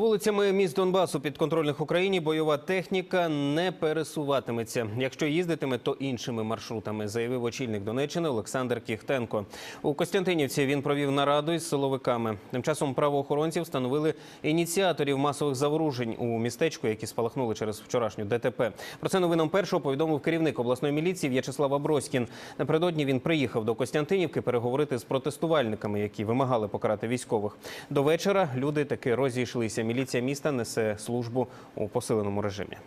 Вулицями міст Донбасу підконтрольних Україні бойова техніка не пересуватиметься. Якщо їздитиме, то іншими маршрутами, заявив очільник Донеччини Олександр Кіхтенко. У Костянтинівці він провів нараду із силовиками. Тим часом правоохоронці встановили ініціаторів масових заворушень у містечку, які спалахнули через вчорашню ДТП. Про це новинам першого повідомив керівник обласної міліції В'ячеслав Аброськін. Напередодні він приїхав до Костянтинівки переговорити з протестувальниками, які вимагали покарати військових. До вечора люди таки розійшлися Міліція міста несе службу у посиленому режимі.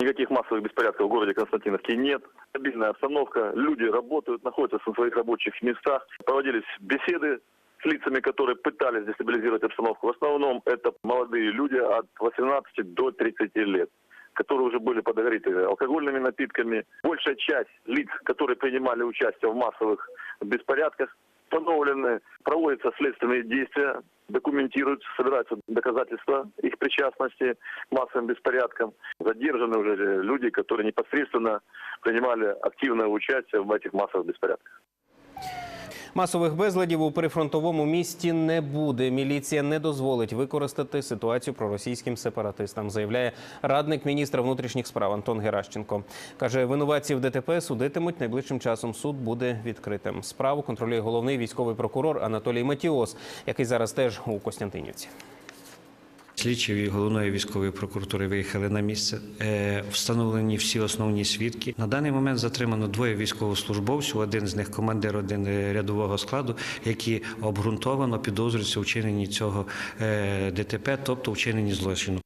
Никаких массовых беспорядков в городе Константиновке нет. Стабильная обстановка, люди работают, находятся на своих рабочих местах. Проводились беседы с лицами, которые пытались дестабилизировать обстановку. В основном это молодые люди от 18 до 30 лет которые уже были подогреты алкогольными напитками. Большая часть лиц, которые принимали участие в массовых беспорядках, установлены, проводятся следственные действия, документируются, собираются доказательства их причастности к массовым беспорядкам. Задержаны уже люди, которые непосредственно принимали активное участие в этих массовых беспорядках. Масових безладів у прифронтовому місті не буде. Міліція не дозволить використати ситуацію проросійським сепаратистам, заявляє радник міністра внутрішніх справ Антон Геращенко. Каже, винуватців ДТП судитимуть найближчим часом. Суд буде відкритим. Справу контролює головний військовий прокурор Анатолій Матіос, який зараз теж у Костянтинівці. Слідчі головної військової прокуратури виїхали на місце. Е, Встановлені всі основні свідки. На даний момент затримано двоє військовослужбовців. Один з них командир, один е, рядового складу, які обґрунтовано підозрюються у вчиненні цього е, ДТП, тобто вчиненні злочину.